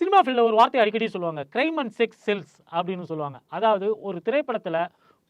Cinema ஃபீல்டில் ஒரு வார்த்தை அடிக்கடி சொல்லுவாங்க கிரைம் அண்ட் செக்ஸ் செல்ஸ் அப்படின்னு சொல்லுவாங்க. அதாவது ஒரு திரைப்படத்தில்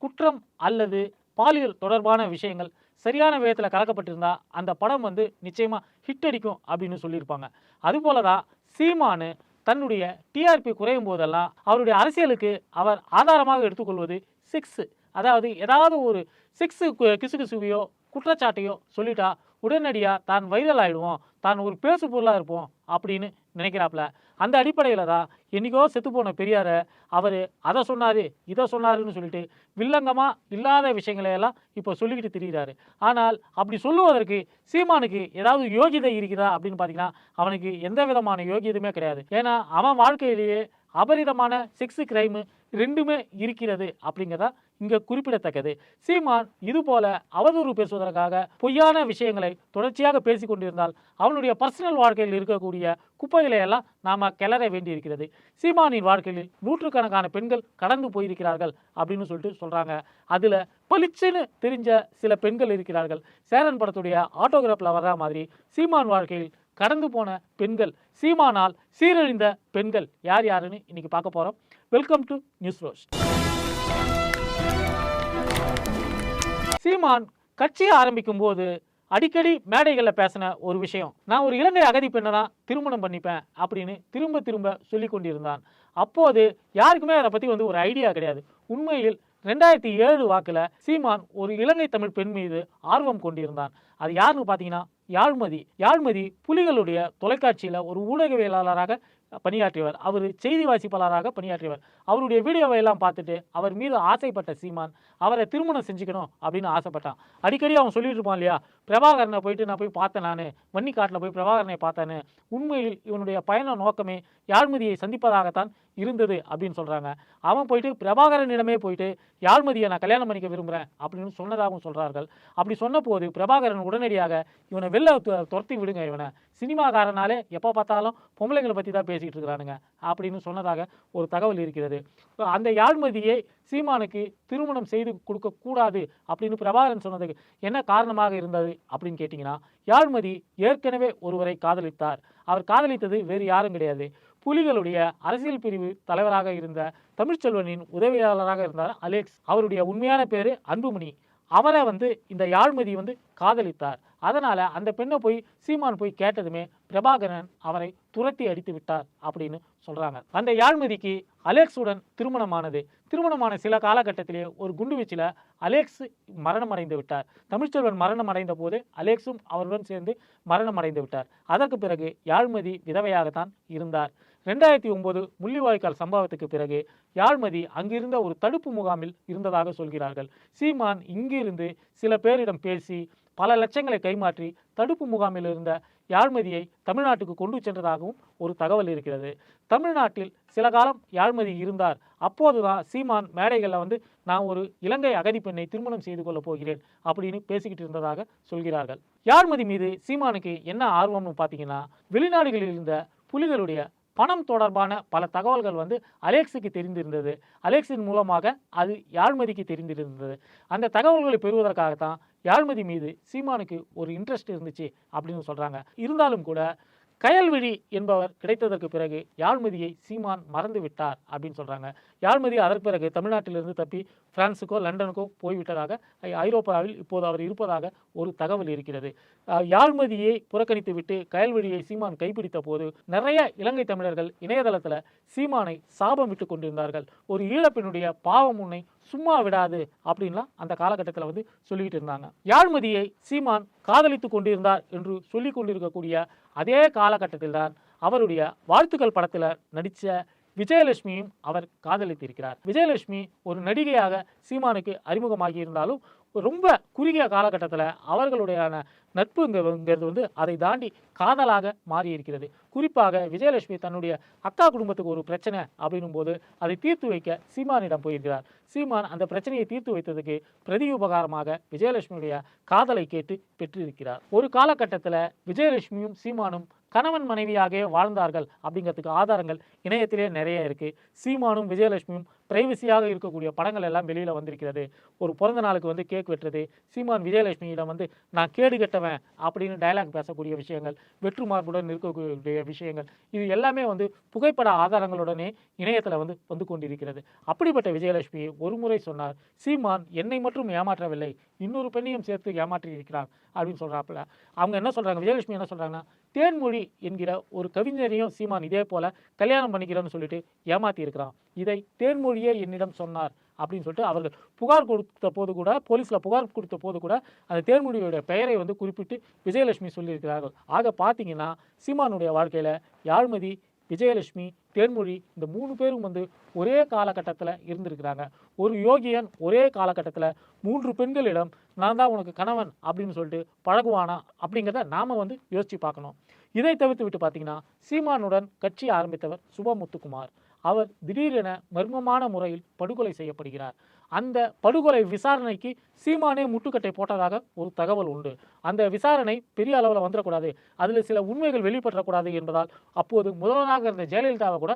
குற்றம் அல்லது பாலியல் தொடர்பான விஷயங்கள் சரியான விதத்தில் கலக்கப்பட்டிருந்தா அந்த படம் வந்து நிச்சயமாக ஹிட் அடிக்கும் அப்படின்னு சொல்லியிருப்பாங்க. அதுபோல தான் சீமானு தன்னுடைய டிஆர்பி குறையும் போதெல்லாம் அவருடைய அரசியலுக்கு அவர் ஆதாரமாக எடுத்துக்கொள்வது சிக்ஸு அதாவது ஏதாவது ஒரு சிக்ஸு கிசு கிசுகிசுவையோ குற்றச்சாட்டையோ சொல்லிட்டா உடனடியாக தான் வைரல் ஆகிடுவோம் தான் ஒரு பேசு பொருளாக இருப்போம் அப்படின்னு நினைக்கிறாப்புல அந்த அடிப்படையில் தான் என்றைக்கோ செத்து போன பெரியாரை அவர் அதை சொன்னார் இதை சொன்னாருன்னு சொல்லிட்டு வில்லங்கமாக இல்லாத விஷயங்களையெல்லாம் இப்போ சொல்லிக்கிட்டு திரிகிறாரு ஆனால் அப்படி சொல்லுவதற்கு சீமானுக்கு ஏதாவது யோகிதை இருக்குதா அப்படின்னு பார்த்தீங்கன்னா அவனுக்கு எந்த விதமான யோகியதுமே கிடையாது. ஏன்னா அவன் வாழ்க்கையிலேயே அபரிதமான செக்ஸ் கிரைமு ரெண்டுமே இருக்கிறது அப்படிங்கிறதா இங்கே குறிப்பிடத்தக்கது. சீமான் இது போல அவதூறு பேசுவதற்காக பொய்யான விஷயங்களை தொடர்ச்சியாக பேசி கொண்டிருந்தால் அவனுடைய பர்சனல் வாழ்க்கையில் இருக்கக்கூடிய குப்பைகளை எல்லாம் நாம் கிளற வேண்டியிருக்கிறது. சீமானின் வாழ்க்கையில் நூற்றுக்கணக்கான பெண்கள் கடந்து போயிருக்கிறார்கள் அப்படின்னு சொல்லிட்டு சொல்கிறாங்க அதில் பளிச்சுன்னு தெரிஞ்ச சில பெண்கள் இருக்கிறார்கள். சேரன் படத்துடைய ஆட்டோகிராஃபில் வர்ற மாதிரி சீமான் வாழ்க்கையில் கடந்து போன பெண்கள் சீமானால் சீரழிந்த பெண்கள் யார் யாருன்னு இன்னைக்கு பார்க்க போகிறோம் welcome to news roast Seeman கட்சியை ஆரம்பிக்கும் போது அடிக்கடி மேடைகளில் பேசின ஒரு விஷயம் நான் ஒரு இலங்கை அகதி பெண்ணை தான் திருமணம் பண்ணிப்பேன் அப்படின்னு திரும்ப திரும்ப சொல்லி கொண்டிருந்தான். அப்போது யாருக்குமே அதை பற்றி வந்து ஒரு ஐடியா கிடையாது. உண்மையில் ரெண்டாயிரத்தி ஏழு வாக்கில் சீமான் ஒரு இலங்கை தமிழ் பெண் மீது ஆர்வம் கொண்டிருந்தான். அது யாருன்னு பார்த்தீங்கன்னா யாழ்மதி. யாழ்மதி புலிகளுடைய தொலைக்காட்சியில் ஒரு ஊடகவியலாளராக பணியாற்றியவர். அவர் செய்தி வாசிப்பாளராக பணியாற்றியவர். அவருடைய வீடியோவை எல்லாம் பார்த்துட்டு அவர் மீது ஆசைப்பட்ட சீமான் அவரை திருமணம் செஞ்சுக்கணும் அப்படின்னு ஆசைப்பட்டான். அடிக்கடி அவன் சொல்லிட்டு இருப்பான் இல்லையா? பிரபாகரனை போயிட்டு நான் போய் பார்த்தேன் நான். வன்னிக்காட்டில் போய் பிரபாகரனை பார்த்தேன்னு. உண்மையில் இவனுடைய பயண நோக்கமே யாழ்மதியை சந்திப்பதாகத்தான் இருந்தது அப்படின்னு சொல்கிறாங்க அவன் போயிட்டு பிரபாகரனிடமே போயிட்டு யாழ்மதியை நான் கல்யாணம் பண்ணிக்க விரும்புகிறேன் அப்படின்னு சொன்னதாகவும் சொல்கிறார்கள் அப்படி சொன்னபோது பிரபாகரன் உடனடியாக இவனை வெளில துரத்தி விடுங்க இவனை. சினிமாக்காரனாலே எப்போ பார்த்தாலும் பொம்பளைங்களை பற்றி தான் பேசிக்கிட்டு இருக்கிறானுங்க. அப்படின்னு சொன்னதாக ஒரு தகவல் இருக்கிறது. அந்த யாழ்மதியை சீமானுக்கு திருமணம் செய்து கொடுக்கக்கூடாது அப்படின்னு பிரபாகரன் சொன்னதுக்கு என்ன காரணமாக இருந்தது அப்படின்னு கேட்டிங்கன்னா யாழ்மதி ஏற்கனவே ஒருவரை காதலித்தார். அவர் காதலித்தது வேறு யாரும் கிடையாது. புலிகளுடைய அரசியல் பிரிவு தலைவராக இருந்த தமிழ்ச்செல்வனின் உதவியாளராக இருந்தார் அலெக்ஸ். அவருடைய உண்மையான பேர் அன்புமணி. அவரை வந்து இந்த யாழ்மதி வந்து காதலித்தார். அதனால் அந்த பெண்ணை போய் சீமான் போய் கேட்டதுமே பிரபாகரன் அவரை துரத்தி அடித்து விட்டார் அப்படின்னு சொல்கிறாங்க அந்த யாழ்மதிக்கு அலெக்ஸுடன் திருமணமானது. திருமணமான சில காலகட்டத்திலே ஒரு குண்டுவீச்சில் அலெக்ஸ் மரணம் அடைந்து விட்டார். தமிழ்ச்செல்வன் மரணம் அடைந்த போது அலெக்ஸும் அவருடன் சேர்ந்து மரணம் அடைந்து விட்டார். அதற்கு பிறகு யாழ்மதி விதவையாகத்தான் இருந்தார். ரெண்டாயிரத்தி ஒன்பது முள்ளிவாய்க்கால் சம்பவத்துக்கு பிறகு யாழ்மதி அங்கிருந்த ஒரு தடுப்பு முகாமில் இருந்ததாக சொல்கிறார்கள். சீமான் இங்கிருந்து சில பேரிடம் பேசி பல லட்சங்களை கைமாற்றி தடுப்பு முகாமில் இருந்த யாழ்மதியை தமிழ்நாட்டுக்கு கொண்டு சென்றதாகவும் ஒரு தகவல் இருக்கிறது. தமிழ்நாட்டில் சில காலம் யாழ்மதி இருந்தார். அப்போதுதான் சீமான் மேடைகளில் வந்து நான் ஒரு இலங்கை அகதி பெண்ணை திருமணம் செய்து கொள்ளப் போகிறேன் அப்படின்னு பேசிக்கிட்டு இருந்ததாக சொல்கிறார்கள். யாழ்மதி மீது சீமானுக்கு என்ன ஆர்வம்னு பார்த்தீங்கன்னா வெளிநாடுகளில் இருந்த புலிகளுடைய பணம் தொடர்பான பல தகவல்கள் வந்து அலெக்ஸுக்கு தெரிந்திருந்தது. அலெக்ஸின் மூலமாக அது யாழ்மதிக்கு தெரிந்திருந்தது. அந்த தகவல்களை பெறுவதற்காகத்தான் யாழ்மதி மீது சீமானுக்கு ஒரு இன்ட்ரெஸ்ட் இருந்துச்சு அப்படின்னு சொல்கிறாங்க இருந்தாலும் கூட கயல்விழி என்பவர் கிடைத்ததற்கு பிறகு யாழ்மதியை சீமான் மறந்து விட்டார் அப்படின்னு சொல்கிறாங்க யாழ்மதி அதற்கு பிறகு தமிழ்நாட்டிலிருந்து தப்பி பிரான்ஸுக்கோ லண்டனுக்கோ போய்விட்டதாக ஐ- ஐரோப்பாவில் இப்போது அவர் இருப்பதாக ஒரு தகவல் இருக்கிறது. யாழ்மதியை புறக்கணித்து விட்டு கயல்வெளியை சீமான் கைப்பிடித்த போது நிறைய இலங்கை தமிழர்கள் இணையதளத்தில் சீமானை சாபம் விட்டு கொண்டிருந்தார்கள். ஒரு ஈழப்பெண்ணுடைய பாவம் உன்னை சும்மா விடாது அப்படின்லாம் அந்த காலகட்டத்தில் வந்து சொல்லிக்கிட்டு இருந்தாங்க. யாழ்மதியை சீமான் காதலித்து கொண்டிருந்தார் என்று சொல்லிக் கொண்டிருக்கக்கூடிய அதே காலகட்டத்தில்தான் அவருடைய வாழ்த்துக்கள் படத்தில் நடித்த விஜயலட்சுமியும் அவர் காதலித்திருக்கிறார். விஜயலட்சுமி ஒரு நடிகையாக சீமானுக்கு அறிமுகமாகி இருந்தாலும் ரொம்ப குறுகிய காலகட்டத்தில் அவர்களுடையான நட்புங்கிறது வந்து அதை தாண்டி காதலாக மாறி இருக்கிறது குறிப்பாக விஜயலட்சுமி தன்னுடைய அக்கா குடும்பத்துக்கு ஒரு பிரச்சனை அப்படின்னும் போது அதை தீர்த்து வைக்க சீமானிடம் போயிருக்கிறார். சீமான் அந்த பிரச்சனையை தீர்த்து வைத்ததுக்கு பிரதி உபகாரமாக விஜயலட்சுமியுடைய காதலை கேட்டு பெற்றிருக்கிறார். ஒரு காலகட்டத்தில் விஜயலட்சுமியும் சீமானும் கணவன் மனைவியாகவே வாழ்ந்தார்கள் அப்படிங்கிறதுக்கு ஆதாரங்கள் இணையத்திலே நிறைய இருக்குது சீமானும் விஜயலட்சுமியும் பிரைவசியாக இருக்கக்கூடிய படங்கள் எல்லாம் வெளியில் வந்திருக்கிறது. ஒரு பிறந்த நாளுக்கு வந்து கேக் வெட்டுறது. சீமான் விஜயலட்சுமியிடம் வந்து நான் கேடு கெட்டவன் அப்படின்னு டயலாக் பேசக்கூடிய விஷயங்கள் வெற்று மார்புடன் இருக்கக்கூடிய விஷயங்கள் இது எல்லாமே வந்து புகைப்பட ஆதாரங்களுடனே இணையத்தில் வந்து வந்து கொண்டிருக்கிறது. அப்படிப்பட்ட விஜயலட்சுமி ஒரு முறை சொன்னார் சீமான் என்னை மட்டும் ஏமாற்றவில்லை இன்னொரு பெண்ணையும் சேர்த்து ஏமாற்றி இருக்கிறார் அப்படின்னு சொல்கிறாப்புல அவங்க என்ன சொல்கிறாங்க விஜயலட்சுமி என்ன சொல்கிறாங்கன்னா தேன்மொழி என்கிற ஒரு கவிஞரையும் சீமான் இதே போல் கல்யாணம் பண்ணிக்கிறேன்னு சொல்லிட்டு ஏமாற்றி இருக்கிறான். இதை தேன்மொழியே என்னிடம் சொன்னார் அப்படின்னு சொல்லிட்டு அவர்கள் புகார் கொடுத்த போது கூட போலீஸில் புகார் கொடுத்த போது கூட அந்த தேன்மொழியோட பெயரை வந்து குறிப்பிட்டு விஜயலட்சுமி சொல்லியிருக்கிறார்கள். ஆக பார்த்தீங்கன்னா சீமானுடைய வாழ்க்கையில் யாழ்மதி விஜயலட்சுமி தேன்மொழி இந்த மூணு பேரும் வந்து ஒரே காலகட்டத்தில் இருந்திருக்கிறாங்க. ஒரு யோகியன் ஒரே காலகட்டத்தில் மூன்று பெண்களிடம் நான் தான் உனக்கு கணவன் அப்படின்னு சொல்லிட்டு பழகுவானா அப்படிங்கிறத நாம் வந்து யோசித்து பார்க்கணும். இதை தவிர்த்து விட்டு பார்த்தீங்கன்னா சீமானுடன் கட்சி ஆரம்பித்தவர் சுபமுத்துக்குமார். அவர் திடீரென மர்மமான முறையில் படுகொலை செய்யப்படுகிறார். அந்த படுகொலை விசாரணைக்கு சீமானே முட்டுக்கட்டை போட்டதாக ஒரு தகவல் உண்டு. அந்த விசாரணை பெரிய அளவில் வந்துடக்கூடாது. அதில் சில உண்மைகள் வெளிப்பற்றக்கூடாது என்பதால் அப்போது முதல்வராக இருந்த ஜெயலலிதாவை கூட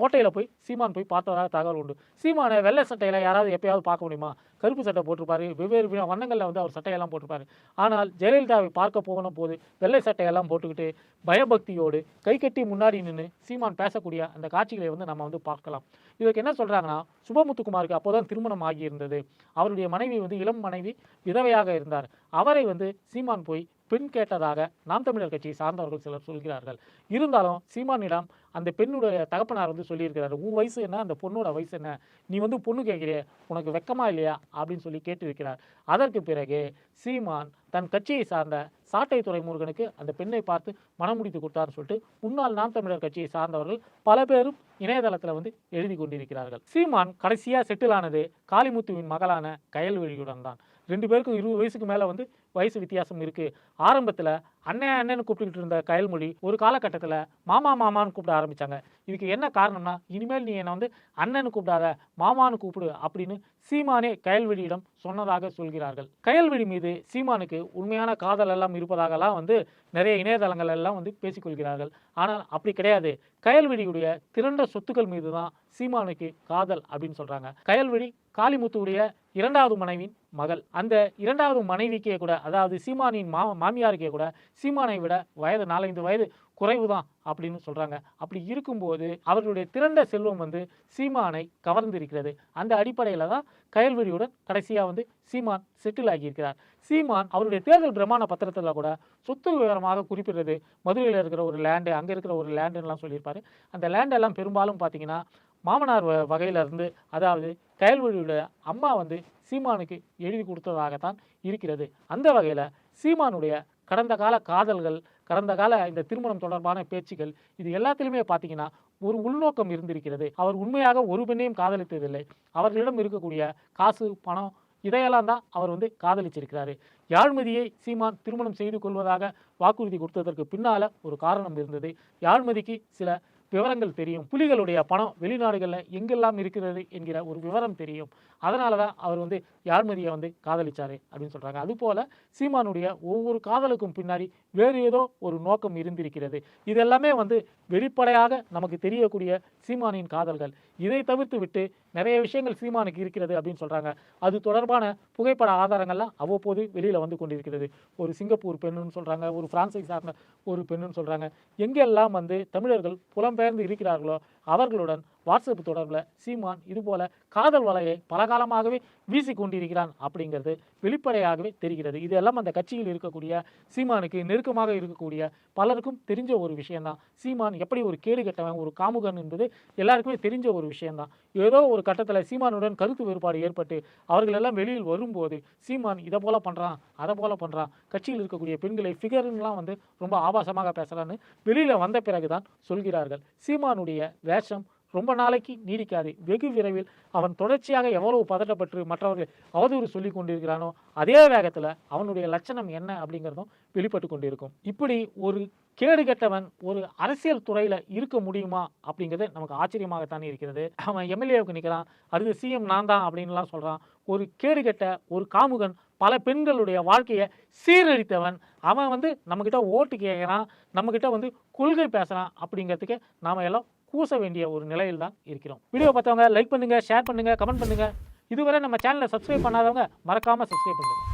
கோட்டையில் போய் சீமான் போய் பார்த்ததாக தகவல் உண்டு. சீமானை வெள்ளை சட்டையில் யாராவது எப்பயாவது பார்க்க முடியுமா? கருப்பு சட்டை போட்டிருப்பாரு. வெவ்வேறு வண்ணங்களில் வந்து அவர் சட்டையெல்லாம் போட்டிருப்பாரு. ஆனால் ஜெயலலிதாவை பார்க்க போகணும் போது வெள்ளை சட்டையெல்லாம் போட்டுக்கிட்டு பயபக்தியோடு கை கட்டி முன்னாடி நின்று சீமான் பேசக்கூடிய அந்த காட்சிகளை வந்து நம்ம வந்து பார்க்கலாம். இதற்கு என்ன சொல்கிறாங்கன்னா சுபமுத்துக்குமாருக்கு அப்போதான் திருமணம் ஆகியிருந்தது. அவருடைய மனைவி வந்து இளம் மனைவி விதவையாக இருந்தார். அவரை வந்து சீமான் போய் பெண் கேட்டதாக நாம் தமிழர் கட்சியை சார்ந்தவர்கள் சிலர் சொல்கிறார்கள். இருந்தாலும் சீமானிடம் அந்த பெண்ணுடைய தகப்பனார் வந்து சொல்லியிருக்கிறாரு உன் வயசு என்ன? அந்த பொண்ணோட வயசு என்ன? நீ வந்து பொண்ணு கேட்கிறிய உனக்கு வெக்கமா இல்லையா? அப்படின்னு சொல்லி கேட்டிருக்கிறார். அதற்கு பிறகு சீமான் தன் கட்சியை சார்ந்த சாட்டைத்துறை முருகனுக்கு அந்த பெண்ணை பார்த்து மனம் முடித்து கொடுத்தாருன்னு சொல்லிட்டு முன்னாள் நாம் தமிழர் கட்சியை சார்ந்தவர்கள் பல பேரும் இணையதளத்தில் வந்து எழுதி கொண்டிருக்கிறார்கள். சீமான் கடைசியாக செட்டில் ஆனது காளிமுத்துவின் மகளான கயல்வெளியுடன் தான். ரெண்டு பேருக்கும் இருபது வயசுக்கு மேலே வந்து வயசு வித்தியாசம் இருக்குது ஆரம்பத்தில் அண்ணன் அண்ணன்னு கூப்பிட்டுக்கிட்டு இருந்த கயல்மொழி ஒரு காலகட்டத்தில் மாமா மாமான்னு கூப்பிட ஆரம்பித்தாங்க இதுக்கு என்ன காரணம்னா இனிமேல் நீ என்னை வந்து அண்ணன்னு கூப்பிடாத மாமான்னு கூப்பிடு அப்படின்னு சீமானே கயல்வெளியிடம் சொன்னதாக சொல்கிறார்கள். கயல்விழி மீது சீமானுக்கு உண்மையான காதல் எல்லாம் இருப்பதாகலாம் வந்து நிறைய இணையதளங்கள் எல்லாம் வந்து பேசிக்கொள்கிறார்கள். ஆனால் அப்படி கிடையாது. கயல்விழியுடைய திரண்ட சொத்துக்கள் மீது தான் சீமானுக்கு காதல் அப்படின்னு சொல்கிறாங்க கயல்விழி காளிமுத்துவுடைய இரண்டாவது மனைவியின் மகள். அந்த இரண்டாவது மனைவிக்கே கூட அதாவது சீமானின் மா மாமியாருக்கே கூட சீமானை விட வயது நாலஞ்சு வயது குறைவு தான் அப்படின்னு சொல்கிறாங்க அப்படி இருக்கும்போது அவர்களுடைய திரண்ட செல்வம் வந்து சீமானை கவர்ந்திருக்கிறது. அந்த அடிப்படையில் தான் கயல்வெளியுடன் கடைசியாக வந்து சீமான் செட்டில் ஆகியிருக்கிறார். சீமான் அவருடைய தேர்தல் பிரமாண பத்திரத்தில் கூட சொத்து விவரமாக குறிப்பிடுறது. மதுரையில் இருக்கிற ஒரு லேண்டு அங்கே இருக்கிற ஒரு லேண்டுன்னெலாம் சொல்லியிருப்பாரு. அந்த லேண்டெல்லாம் பெரும்பாலும் பார்த்தீங்கன்னா மாமனார் வ- வகையில இருந்து அதாவது கயல்வெளியோட அம்மா வந்து சீமானுக்கு எழுதி கொடுத்ததாகத்தான் இருக்கிறது. அந்த வகையில் சீமானுடைய கடந்த கால காதல்கள் கடந்த கால இந்த திருமணம் தொடர்பான பேச்சுக்கள் இது எல்லாத்திலுமே பார்த்தீங்கன்னா ஒரு உள்நோக்கம் இருந்திருக்கிறது. அவர் உண்மையாக ஒரு பெண்ணையும் காதலித்ததில்லை. அவர்களிடம் இருக்கக்கூடிய காசு பணம் இதையெல்லாம் தான் அவர் வந்து காதலிச்சிருக்கிறாரு. யாழ்மதியை சீமான் திருமணம் செய்து கொள்வதாக வாக்குறுதி கொடுத்ததற்கு பின்னால ஒரு காரணம் இருந்தது. யாழ்மதிக்கு சில விவரங்கள் தெரியும். புலிகளுடைய பணம் வெளிநாடுகளில் எங்கெல்லாம் இருக்கிறது என்கிற ஒரு விவரம் தெரியும். அதனால தான் அவர் வந்து யாழ்மதியை வந்து காதலிச்சாரு அப்படின்னு சொல்கிறாங்க அதுபோல் சீமானுடைய ஒவ்வொரு காதலுக்கும் பின்னாடி வேறு ஏதோ ஒரு நோக்கம் இருந்திருக்கிறது. இதெல்லாமே வந்து வெளிப்படையாக நமக்கு தெரியக்கூடிய சீமானின் காதல்கள். இதை தவிர்த்து விட்டு நிறைய விஷயங்கள் சீமானுக்கு இருக்கிறது அப்படின்னு சொல்கிறாங்க அது தொடர்பான புகைப்பட ஆதாரங்கள்லாம் அவ்வப்போது வெளியில் வந்து கொண்டிருக்கிறது. ஒரு சிங்கப்பூர் பெண்ணுன்னு சொல்கிறாங்க ஒரு பிரான்ஸை சார்ந்த ஒரு பெண்ணுன்னு சொல்கிறாங்க எங்கெல்லாம் வந்து தமிழர்கள் புலம்பெயர்ந்து இருக்கிறார்களோ அவர்களுடன் வாட்ஸ்அப் தொடர்பில் சீமான் இதுபோல காதல் வலையை பல காலமாகவே வீசி கொண்டிருக்கிறான் அப்படிங்கிறது வெளிப்படையாகவே தெரிகிறது. இதெல்லாம் அந்த கட்சியில் இருக்கக்கூடிய சீமானுக்கு நெருக்கமாக இருக்கக்கூடிய பலருக்கும் தெரிஞ்ச ஒரு விஷயம்தான். சீமான் எப்படி ஒரு கேடு கெட்டவன் ஒரு காமுகன் என்பது எல்லாருக்குமே தெரிஞ்ச ஒரு விஷயம்தான். ஏதோ ஒரு கட்டத்தில் சீமானுடன் கருத்து வேறுபாடு ஏற்பட்டு அவர்கள் எல்லாம் வெளியில் வரும்போது சீமான் இதை போல பண்ணுறான் அதை போல பண்ணுறான் கட்சியில் இருக்கக்கூடிய பெண்களை ஃபிகர்லாம் வந்து ரொம்ப ஆபாசமாக பேசுகிறான்னு வெளியில் வந்த பிறகுதான் சொல்கிறார்கள். சீமானுடைய வேஷம் ரொம்ப நாளைக்கு நீடிக்காது. வெகு விரைவில் அவன் தொடர்ச்சியாக எவ்வளவு பதட்டப்பட்டு மற்றவர்கள் அவதூறு சொல்லி கொண்டிருக்கிறானோ அதே வேகத்தில் அவனுடைய லட்சணம் என்ன அப்படிங்கிறதும் வெளிப்பட்டு கொண்டிருக்கும். இப்படி ஒரு கேடு கெட்டவன் ஒரு அரசியல் துறையில் இருக்க முடியுமா அப்படிங்கிறது நமக்கு ஆச்சரியமாகத்தானே இருக்கிறது. அவன் எம்எல்ஏவுக்கு நிற்கிறான் அடுத்து சிஎம் நான் தான் அப்படின்லாம் சொல்கிறான் ஒரு கேடு கெட்ட ஒரு காமுகன் பல பெண்களுடைய வாழ்க்கையை சீரழித்தவன் அவன் வந்து நம்மக்கிட்ட ஓட்டு கேட்குறான் நம்மக்கிட்ட வந்து கொள்கை பேசுகிறான் அப்படிங்கிறதுக்கு நாம் எல்லாம் கூச வேண்டிய ஒரு நிலையில் தான் இருக்கிறோம். வீடியோ பார்த்தவங்க லைக் பண்ணுங்கள் ஷேர் பண்ணுங்கள் கமெண்ட் பண்ணுங்கள் இதுவரை நம்ம சேனலை சப்ஸ்கிரைப் பண்ணாதவங்க மறக்காமல் சப்ஸ்கிரைப் பண்ணுங்கள்